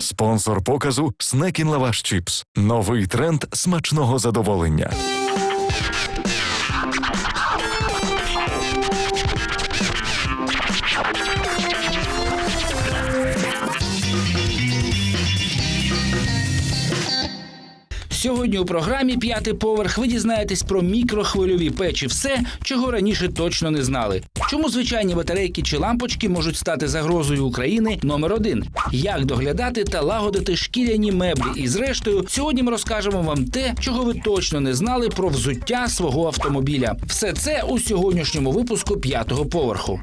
Спонсор показу Снекін Лаваш Чіпс. Новий тренд смачного задоволення. Сьогодні у програмі П'ятий поверх ви дізнаєтесь про мікрохвильові печі, все, чого раніше точно не знали. Чому звичайні батарейки чи лампочки можуть стати загрозою України номер один? Як доглядати та лагодити шкіряні меблі? І зрештою, сьогодні ми розкажемо вам те, чого ви точно не знали про взуття свого автомобіля. Все це у сьогоднішньому випуску п'ятого поверху.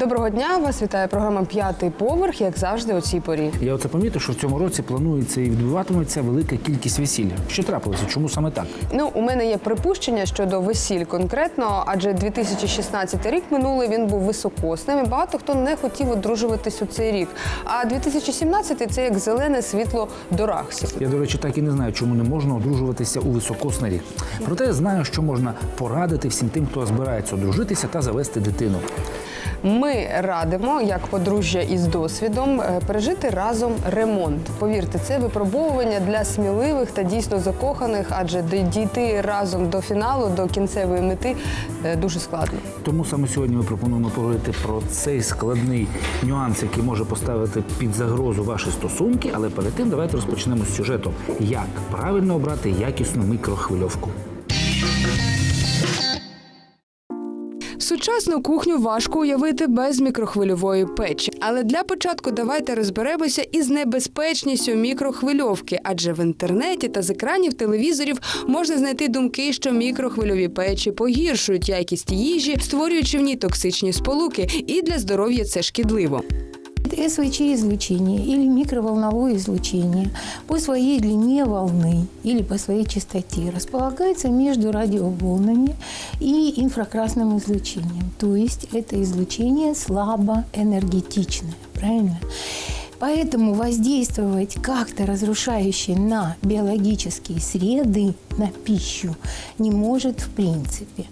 Доброго дня! Вас вітає програма П'ятий поверх, як завжди, у цій порі. Я оце помітив, що в цьому році планується і відбуватиметься велика кількість весілля. Що трапилося? Чому саме так? Ну, у мене є припущення щодо весіль конкретно, адже 2016 рік минулий він був високосним. і Багато хто не хотів одружуватись у цей рік. А 2017 – це як зелене світло до рахсів. Я, до речі, так і не знаю, чому не можна одружуватися у високосний рік. Проте я знаю, що можна порадити всім тим, хто збирається одружитися та завести дитину. Ми радимо, як подружжя із досвідом, е, пережити разом ремонт. Повірте, це випробовування для сміливих та дійсно закоханих, адже дійти разом до фіналу, до кінцевої мети е, дуже складно. Тому саме сьогодні ми пропонуємо поговорити про цей складний нюанс, який може поставити під загрозу ваші стосунки. Але перед тим давайте розпочнемо з сюжету, як правильно обрати якісну мікрохвильовку. Сучасну кухню важко уявити без мікрохвильової печі. Але для початку давайте розберемося із небезпечністю мікрохвильовки, адже в інтернеті та з екранів телевізорів можна знайти думки, що мікрохвильові печі погіршують якість їжі, створюючи в ній токсичні сполуки, і для здоров'я це шкідливо. СВЧ-излучение или микроволновое излучение по своей длине волны или по своей частоте располагается между радиоволнами и инфракрасным излучением. То есть это излучение слабоэнергетичное, правильно? Поэтому воздействовать как-то разрушающе на биологические среды, на пищу, не может в принципе.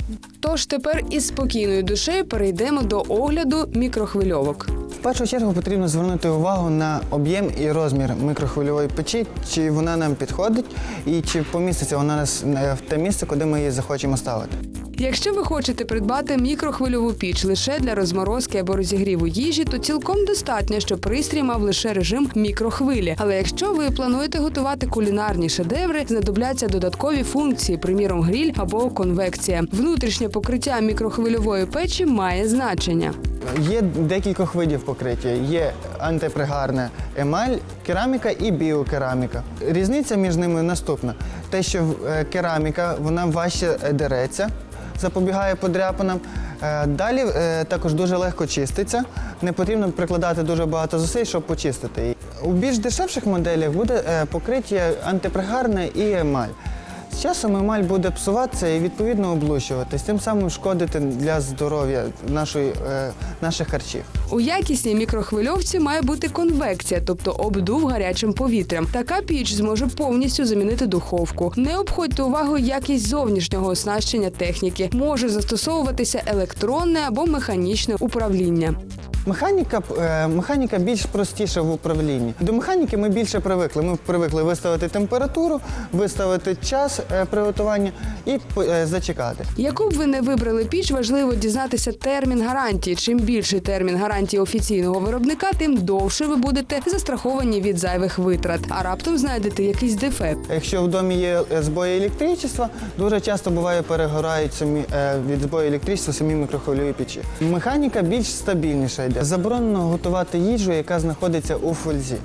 Тож тепер із спокійною душею перейдемо до огляду мікрохвильовок. В першу чергу потрібно звернути увагу на об'єм і розмір мікрохвильової печі, чи вона нам підходить і чи поміститься вона нас е, в те місце, куди ми її захочемо ставити. Якщо ви хочете придбати мікрохвильову піч лише для розморозки або розігріву їжі, то цілком достатньо, щоб пристрій мав лише режим мікрохвилі. Але якщо ви плануєте готувати кулінарні шедеври, знадобляться додаткові функції, приміром гріль або конвекція. Внутрішнє покриття мікрохвильової печі має значення. Є декілька видів покриття. Є антипригарна емаль, кераміка і біокераміка. Різниця між ними наступна: те, що е, кераміка вона важче е, дереться, запобігає подряпинам. Е, Далі також дуже легко чиститься. Не потрібно прикладати дуже багато зусиль, щоб почистити її. У більш дешевших моделях буде покриття антипригарне і емаль. З часом емаль буде псуватися і відповідно облущуватись, тим самим шкодити для здоров'я нашої, е, наших харчів. У якісній мікрохвильовці має бути конвекція, тобто обдув гарячим повітрям. Така піч зможе повністю замінити духовку. Не обходьте увагу якість зовнішнього оснащення техніки. Може застосовуватися електронне або механічне управління. Механіка, е, механіка більш простіша в управлінні. До механіки ми більше привикли. Ми привикли виставити температуру, виставити час е, приготування і е, зачекати. Яку б ви не вибрали піч, важливо дізнатися термін гарантії. Чим більший термін гарантії офіційного виробника, тим довше ви будете застраховані від зайвих витрат. А раптом знайдете якийсь дефект. Якщо в домі є збої електричества, дуже часто буває перегорають самі від збою електричества самі мікрохвильові печі. Механіка більш стабільніша йде. Заборонено готувати їжу, яка знаходиться у фользі.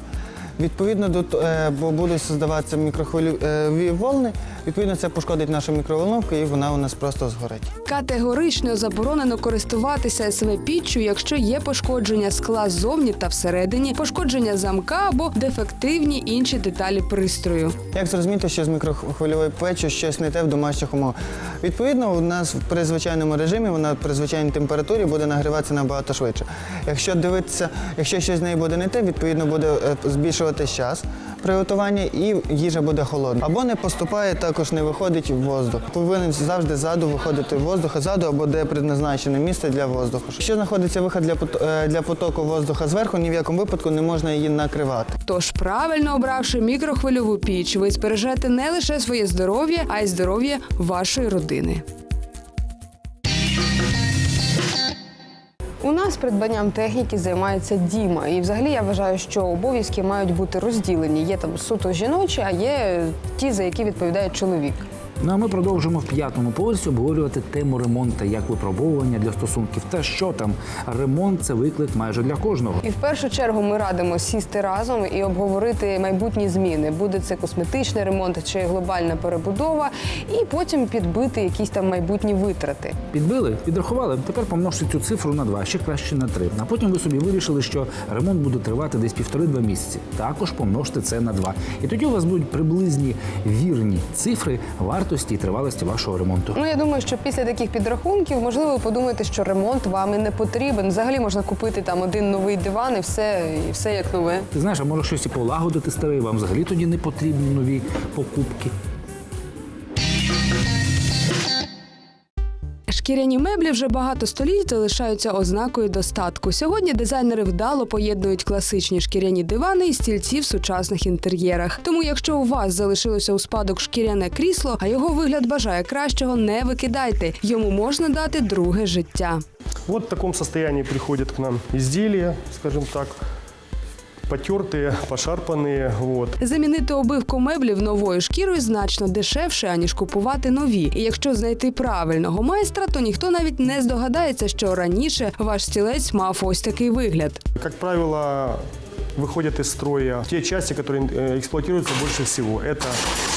Відповідно е, бо будуть создаватися мікрохвильові волни, відповідно це пошкодить нашу мікроволновку і вона у нас просто згорить. Категорично заборонено користуватися СВ піччю, якщо є пошкодження скла ззовні та всередині, пошкодження замка або дефективні інші деталі пристрою. Як зрозуміти, що з мікрохвильовою печі щось не те в домашніх умовах? Відповідно, у нас при звичайному режимі вона при звичайній температурі буде нагріватися набагато швидше. Якщо дивитися, якщо щось з нею буде не те, відповідно буде е, збільшуватись час приготування і їжа буде холодна. Або не поступає, також не виходить в воздух. Повинен завжди ззаду виходити воздух, а ззаду або де предназначене місце для воздуху. Якщо знаходиться виход для, е, для потоку воздуха зверху, ні в якому випадку не можна її накривати. Тож, правильно обравши мікрохвильову піч, ви збережете не лише своє здоров'я, а й здоров'я вашої родини. У нас придбанням техніки займається Діма. І взагалі я вважаю, що обов'язки мають бути розділені. Є там суто жіночі, а є ті, за які відповідає чоловік. Ну а ми продовжимо в п'ятому поверсі обговорювати тему ремонту як випробовування для стосунків. Та що там ремонт це виклик майже для кожного. І в першу чергу ми радимо сісти разом і обговорити майбутні зміни. Буде це косметичний ремонт чи глобальна перебудова, і потім підбити якісь там майбутні витрати. Підбили, підрахували. Тепер помножте цю цифру на два, ще краще на три. А потім ви собі вирішили, що ремонт буде тривати десь півтори-два місяці. Також помножте це на два. І тоді у вас будуть приблизні вірні цифри вартості і тривалості вашого ремонту. Ну я думаю, що після таких підрахунків можливо ви подумаєте, що ремонт вам і не потрібен. Взагалі можна купити там один новий диван і все, і все як нове. Ти знаєш, а може щось і полагодити старий, вам взагалі тоді не потрібні нові покупки. Шкіряні меблі вже багато століть залишаються ознакою достатку. Сьогодні дизайнери вдало поєднують класичні шкіряні дивани і стільці в сучасних інтер'єрах. Тому, якщо у вас залишилося у спадок шкіряне крісло, а його вигляд бажає кращого, не викидайте. Йому можна дати друге життя. Вот в таком состоянии приходят к нам изделия, скажем так, потертые, пошарпанные. Вот. Замінити обивку меблів новою шкірою значно дешевше, аніж купувати нові. І якщо знайти правильного майстра, то ніхто навіть не здогадається, що раніше ваш стілець мав ось такий вигляд. Как правило, выходят из строя те части, которые э, эксплуатируются больше всего. Это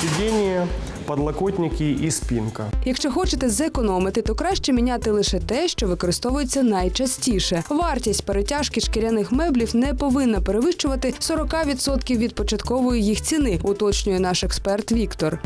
сиденье, подлокотники і спинка. Якщо хочете зекономити, то краще міняти лише те, що використовується найчастіше. Вартість перетяжки шкіряних меблів не повинна перевищувати 40% від початкової їх ціни, уточнює наш експерт Віктор.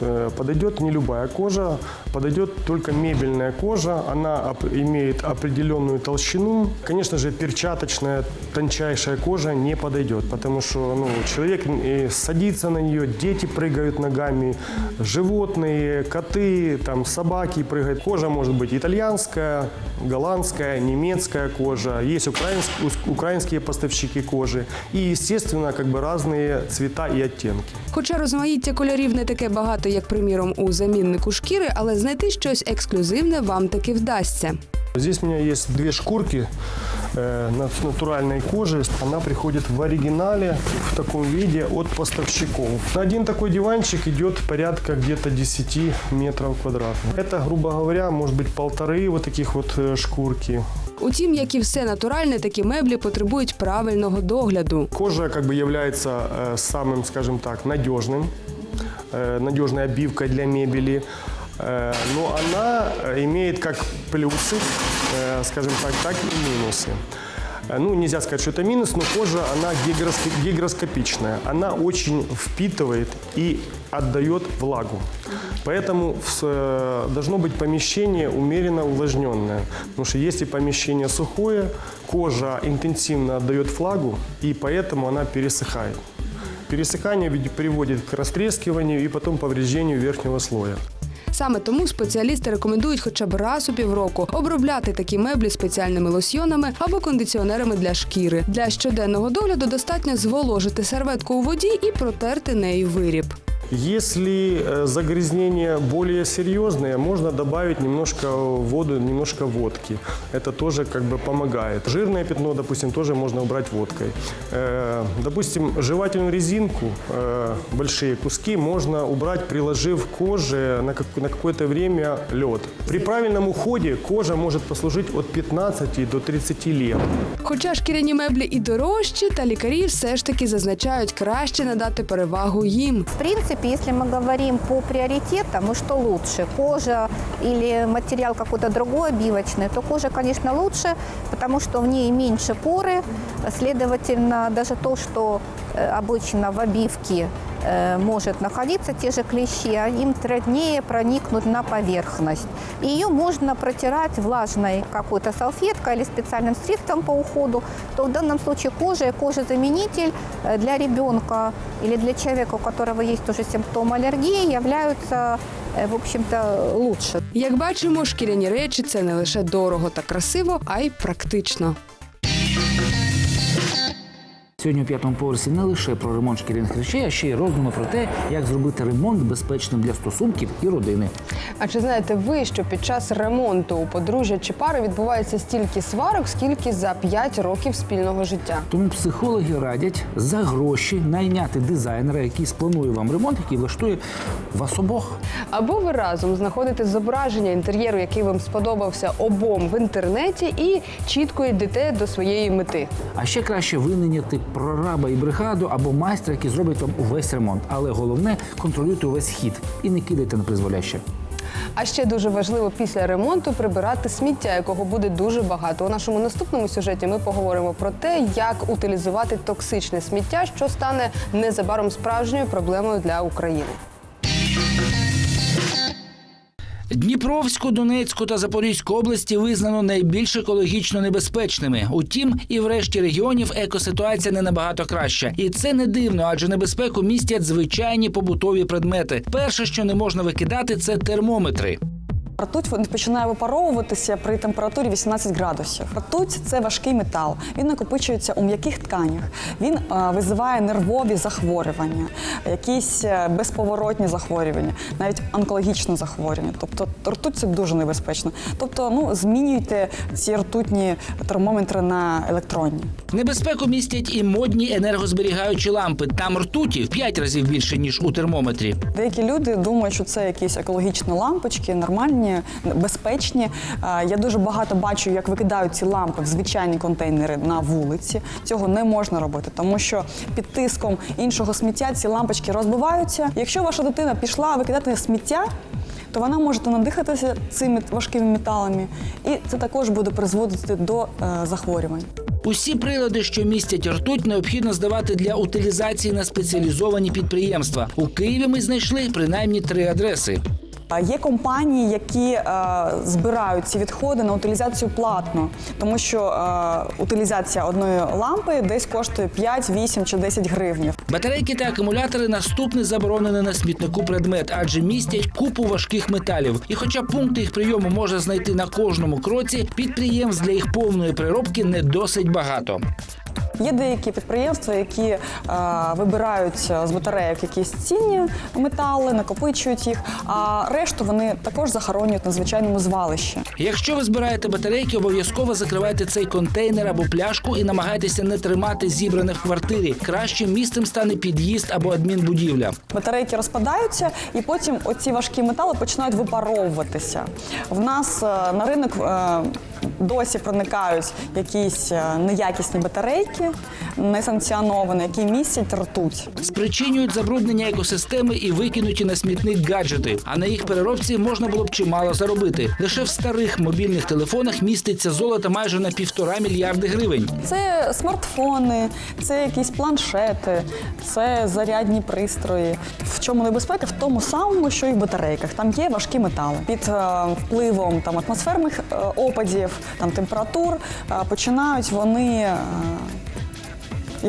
Э, Подойдет не любая кожа, подойдет только мебельная кожа. Она имеет определенную толщину. Конечно же, перчаточная тончайшая кожа не подойдет, потому что ну, человек садится на нее, дети прыгают ногами, животные, коты, там, собаки прыгают. Кожа может быть итальянская, голландская, немецкая кожа. Есть украинск- ус- украинские поставщики кожи. И, естественно, как бы разные цвета и оттенки. Хоча розмаїття кольорів не таке багато, як приміром у заміннику шкіри, але знайти щось ексклюзивне вам таки вдасться. Здесь у меня есть две шкурки э, на- с натуральной кожи. Она приходит в оригинале в таком виде от поставщиков. На один такой диванчик идет порядка где-то 10 метров квадратных. Это, грубо говоря, может быть полторы вот таких вот э, шкурки. Утім, як і все натуральне, такі меблі потребують правильного догляду. Кожа как бы является э, самым, скажем так, надежным, э, надежной обивкой для мебели. Э, но она э, имеет как плюсы, э, скажем так, так и минусы. Э, Ну, нельзя сказать, что это минус, но кожа, она гигроск- гигроскопичная. Она очень впитывает и отдает влагу. Поэтому э, должно быть помещение умеренно увлажненное. Потому что если помещение сухое, кожа интенсивно отдает влагу, и поэтому она пересыхает. Пересыхание приводит к растрескиванию и потом повреждению верхнего слоя. Саме тому спеціалісти рекомендують хоча б раз у півроку обробляти такі меблі спеціальними лосьйонами або кондиціонерами для шкіри. Для щоденного догляду достатньо зволожити серветку у воді і протерти нею виріб. Если э, загрязнение более серьезное, можно добавить немножко в воду, немножко водки. Это тоже как бы помогает. Жирное пятно, допустим, тоже можно убрать водкой. Э, Допустим, жевательную резинку, э, большие куски, можно убрать, приложив к коже на, как- на какое-то время лед. При правильном уходе кожа может послужить от 15 до 30 лет. Хоча шкіряні меблі і дорожчі, та лікарі все ж таки зазначають краще надати перевагу їм. В принципе, если мы говорим по приоритетам, и что лучше, кожа или материал какой-то другой обивочный, то кожа, конечно, лучше, потому что в ней меньше поры, Следовательно, даже то, что э, обычно в обивке э, может находиться те же клещи, а им труднее проникнуть на поверхность. Ее можно протирать влажной какой-то салфеткой или специальным средством по уходу, то в данном случае кожа и кожезаменитель э, для ребенка или для человека, у которого есть уже симптом аллергии, являются, э, в общем-то, лучше. Як бачимо, шкіряні речі це не лише дорого та красиво, а й практично. Сьогодні у п'ятому поверсі не лише про ремонт шкіряних речей, а ще й роздуми про те, як зробити ремонт безпечним для стосунків і родини. А чи знаєте ви, що під час ремонту у подружжя чи пари відбувається стільки сварок, скільки за 5 років спільного життя? Тому психологи радять за гроші найняти дизайнера, який спланує вам ремонт, який влаштує вас обох. Або ви разом знаходите зображення інтер'єру, який вам сподобався обом в інтернеті, і чітко йдете до своєї мети. А ще краще винайняти прораба і бригаду або майстра, який зробить вам увесь ремонт. Але головне контролюйте увесь хід і не кидайте на призволяще. А ще дуже важливо після ремонту прибирати сміття, якого буде дуже багато. У нашому наступному сюжеті ми поговоримо про те, як утилізувати токсичне сміття, що стане незабаром справжньою проблемою для України. Дніпровську, Донецьку та Запорізьку області визнано найбільш екологічно небезпечними. Утім, і в решті регіонів екоситуація не набагато краща. І це не дивно, адже небезпеку містять звичайні побутові предмети. Перше, що не можна викидати, це термометри. Ртуть починає випаровуватися при температурі 18 градусів. Ртуть це важкий метал. Він накопичується у м'яких тканях. Він е, визиває нервові захворювання, якісь е, безповоротні захворювання, навіть онкологічні захворювання. Тобто ртуть це дуже небезпечно. Тобто, ну змінюйте ці ртутні термометри на електронні. Небезпеку містять і модні енергозберігаючі лампи. Там ртуті в 5 разів більше ніж у термометрі. Деякі люди думають, що це якісь екологічні лампочки, нормальні, безпечні. Е, Я дуже багато бачу, як викидають ці лампи в звичайні контейнери на вулиці. Цього не можна робити, тому що під тиском іншого сміття ці лампочки розбиваються. Якщо ваша дитина пішла викидати сміття, то вона може надихатися цими важкими металами, і це також буде призводити до е, захворювань. Усі прилади, що містять ртуть, необхідно здавати для утилізації на спеціалізовані підприємства. У Києві ми знайшли принаймні три адреси. Є компанії, які е, збирають ці відходи на утилізацію платно, тому що е, утилізація одної лампи десь коштує 5, 8 чи 10 гривнів. Батарейки та акумулятори наступний заборонений на смітнику предмет, адже містять купу важких металів. І хоча пункти їх прийому можна знайти на кожному кроці, підприємств для їх повної переробки не досить багато. Є деякі підприємства, які е, вибирають з батарейок якісь цінні метали, накопичують їх, а решту вони також захоронюють на звичайному звалищі. Якщо ви збираєте батарейки, обов'язково закривайте цей контейнер або пляшку і намагайтеся не тримати зібране в квартирі. Кращим місцем стане під'їзд або адмінбудівля. Батарейки розпадаються, і потім оці важкі метали починають випаровуватися. В нас е, на ринок е, досі проникають якісь е, неякісні батарейки, несанкціоновані, які містять ртуть. Спричинюють забруднення екосистеми і викинуті на смітник гаджети. А на їх переробці можна було б чимало заробити. Лише в старих мобільних телефонах міститься золото майже на півтора мільярди гривень. Це смартфони, це якісь планшети, це зарядні пристрої. В чому небезпека? В тому самому, що і в батарейках. Там є важкі метали. Під е, впливом там атмосферних е, опадів, там температур е, починають вони е,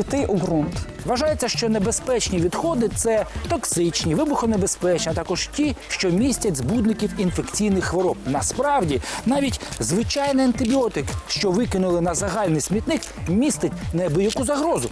йти у ґрунт. Вважається, що небезпечні відходи це токсичні, вибухонебезпечні, а також ті, що містять збудників інфекційних хвороб. Насправді, навіть звичайний антибіотик, що викинули на загальний смітник, містить неабияку загрозу.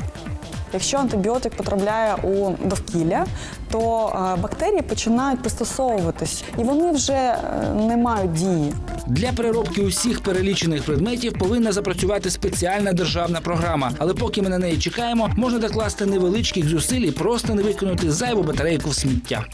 Якщо антибіотик потрапляє у довкілля, то е, бактерії починають пристосовуватись, і вони вже е, не мають дії. Для переробки усіх перелічених предметів повинна запрацювати спеціальна державна програма. Але поки ми на неї чекаємо, можна докласти невеличких зусиль і просто не викинути зайву батарейку в сміття.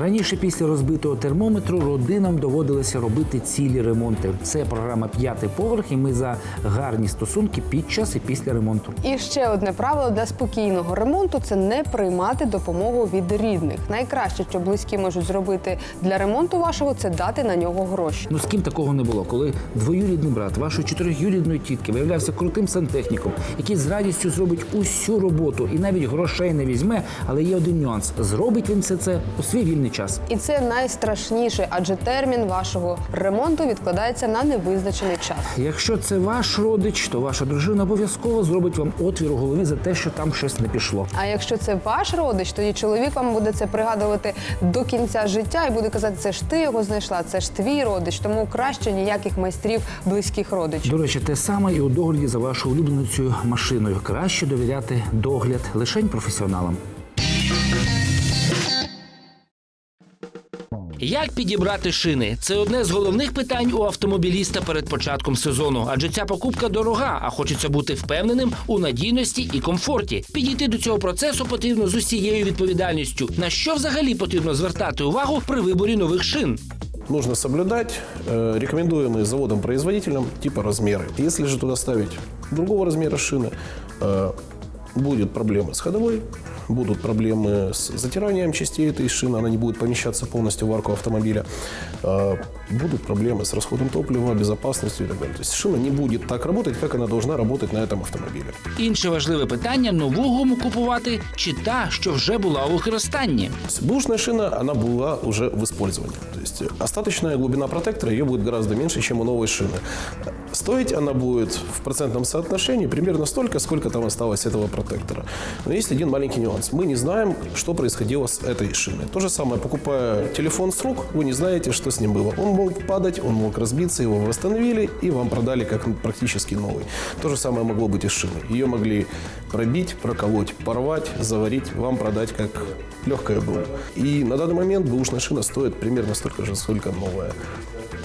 Раніше після розбитого термометру родинам доводилося робити цілі ремонти. Це програма п'ятий поверх, і ми за гарні стосунки під час і після ремонту. І ще одне правило для спокійного ремонту це не приймати допомогу від рідних. Найкраще, що близькі можуть зробити для ремонту вашого, це дати на нього гроші. Ну з ким такого не було, коли двоюрідний брат вашої чотирьохюрідної тітки виявлявся крутим сантехніком, який з радістю зробить усю роботу і навіть грошей не візьме. Але є один нюанс: зробить він все це у свій вільний час. І це найстрашніше, адже термін вашого ремонту відкладається на невизначений час. Якщо це ваш родич, то ваша дружина обов'язково зробить вам отвір у голові за те, що там щось не пішло. А якщо це ваш родич, тоді чоловік вам буде це пригадувати до кінця життя і буде казати, це ж ти його знайшла, це ж твій родич, тому краще ніяких майстрів близьких родичів. До речі, те саме і у догляді за вашою улюбленою машиною. Краще довіряти догляд лишень професіоналам. Як підібрати шини? Це одне з головних питань у автомобіліста перед початком сезону, адже ця покупка дорога, а хочеться бути впевненим у надійності і комфорті. Підійти до цього процесу потрібно з усією відповідальністю. На що взагалі потрібно звертати увагу при виборі нових шин? нужно соблюдать э, рекомендуемые заводом-производителем типа размеры. Если же туда ставить другого размера шины, э, будет проблемы с ходовой, будут проблемы с затиранием частей этой шины, она не будет помещаться полностью в арку автомобиля, э, будут проблемы с расходом топлива, безопасностью и так далее. То есть шина не будет так работать, как она должна работать на этом автомобиле. Інше важливе питання: нову гуму купувати чи та, що вже була у використанні. То есть Бушная шина, она была уже в использовании. То есть э, остаточная глубина протектора ее будет гораздо меньше, чем у новой шины. Стоить она будет в процентном соотношении примерно столько, сколько там осталось этого протектора. Но есть один маленький нюанс. Мы не знаем, что происходило с этой шиной. То же самое, покупая телефон с рук, вы не знаете, что с ним было. Он мог падать, он мог разбиться, его восстановили и вам продали как практически новый. То же самое могло быть и с шиной. Ее могли пробить, проколоть, порвать, заварить, вам продать как легкое было. И на данный момент бэушная шина стоит примерно столько же, сколько новая.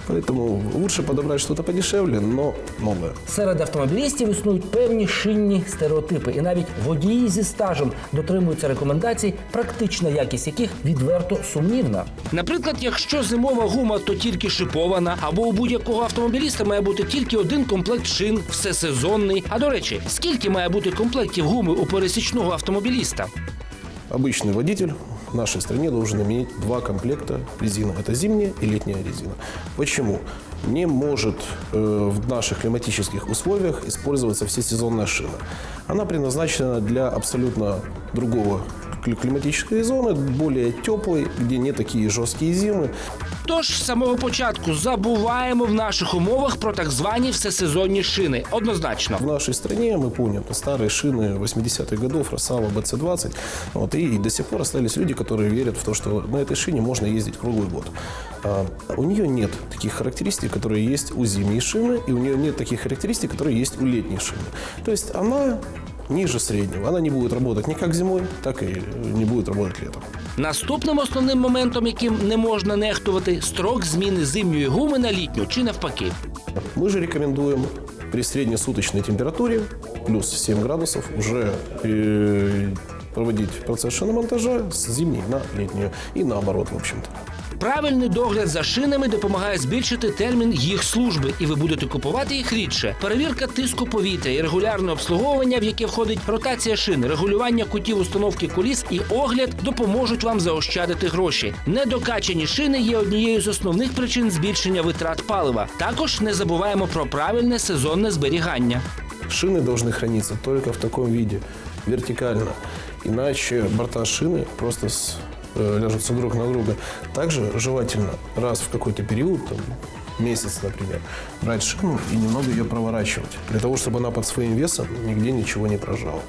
Поэтому лучше подобрать что-то подешевле, но новое. Серед автомобілістів існують певні шинні стереотипи, і навіть водії зі стажем дотримуються рекомендацій, практична якість яких відверто сумнівна. Наприклад, якщо зимова гума, то тільки шипована, або у будь-якого автомобіліста має бути тільки один комплект шин, всесезонний. А до речі, скільки має бути комплектів гуми у пересічного автомобіліста? Обычный водитель в нашей стране должен иметь два комплекта резины. Это зимняя и летняя резина. Почему? Не может э, в наших климатических условиях использоваться всесезонная шина. Она предназначена для абсолютно другого кли- климатической зоны, более теплой, где не такие жесткие зимы. Тож з самого початку забуваємо в наших умовах про так звані всесезонні шини. Однозначно. В нашей стране, мы помним, старые шины 80-х годов, Росава, БЦ-20. Вот, и до сих пор остались люди, которые верят в то, что на этой шине можно ездить круглый год. А, у нее нет таких характеристик, которые есть у зимней шины, и у нее нет таких характеристик, которые есть у летней шины. То есть она ниже среднего. Она не будет работать ни как зимой, так и не будет работать летом. Наступним основним моментом, яким не можна нехтувати, строк зміни зимньої гуми на літню чи навпаки. Мы же рекомендуем при среднесуточной температуре плюс 7 градусов уже э, проводить процесс шиномонтажа с зимней на летнюю и наоборот, в общем-то. Правильний догляд за шинами допомагає збільшити термін їх служби, і ви будете купувати їх рідше. Перевірка тиску повітря і регулярне обслуговування, в яке входить ротація шин, регулювання кутів установки коліс і огляд допоможуть вам заощадити гроші. Недокачані шини є однією з основних причин збільшення витрат палива. Також не забуваємо про правильне сезонне зберігання. Шины должны храниться только в таком виде, вертикально. Иначе борта шины просто с- э, ляжутся друг на друга. Также желательно раз в какой-то период, там, месяц, например, брать шину и немного ее проворачивать, для того, чтобы она под своим весом нигде ничего не прожала.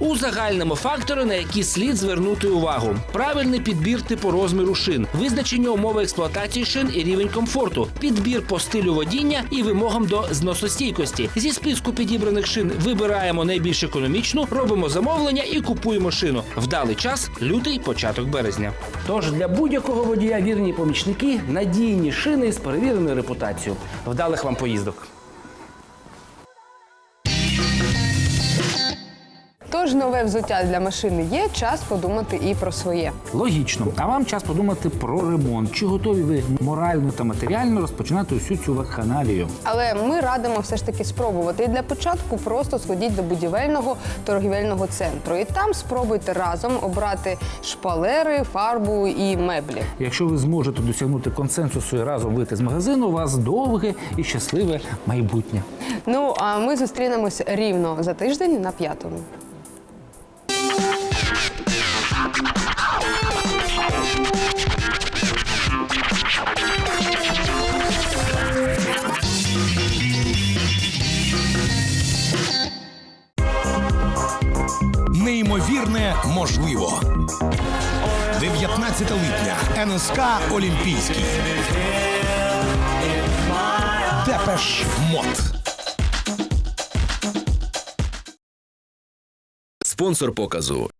Узагальнимо фактори, на які слід звернути увагу: правильний підбір типу розміру шин, визначення умови експлуатації шин і рівень комфорту, підбір по стилю водіння і вимогам до зносостійкості. Зі списку підібраних шин вибираємо найбільш економічну, робимо замовлення і купуємо шину. Вдалий час лютий, початок березня. Тож для будь-якого водія вірні помічники надійні шини з перевіреною репутацією. Вдалих вам поїздок. Тож нове взуття для машини є. Час подумати і про своє. Логічно. А вам час подумати про ремонт. Чи готові ви морально та матеріально розпочинати усю цю вакханалію? Але ми радимо все ж таки спробувати. І для початку просто сходіть до будівельного торгівельного центру. І там спробуйте разом обрати шпалери, фарбу і меблі. Якщо ви зможете досягнути консенсусу і разом вийти з магазину, у вас довге і щасливе майбутнє. Ну а ми зустрінемось рівно за тиждень на п'ятому. Можливо. 19 липня. НСК Олімпійський. Депеш Мод. Спонсор показу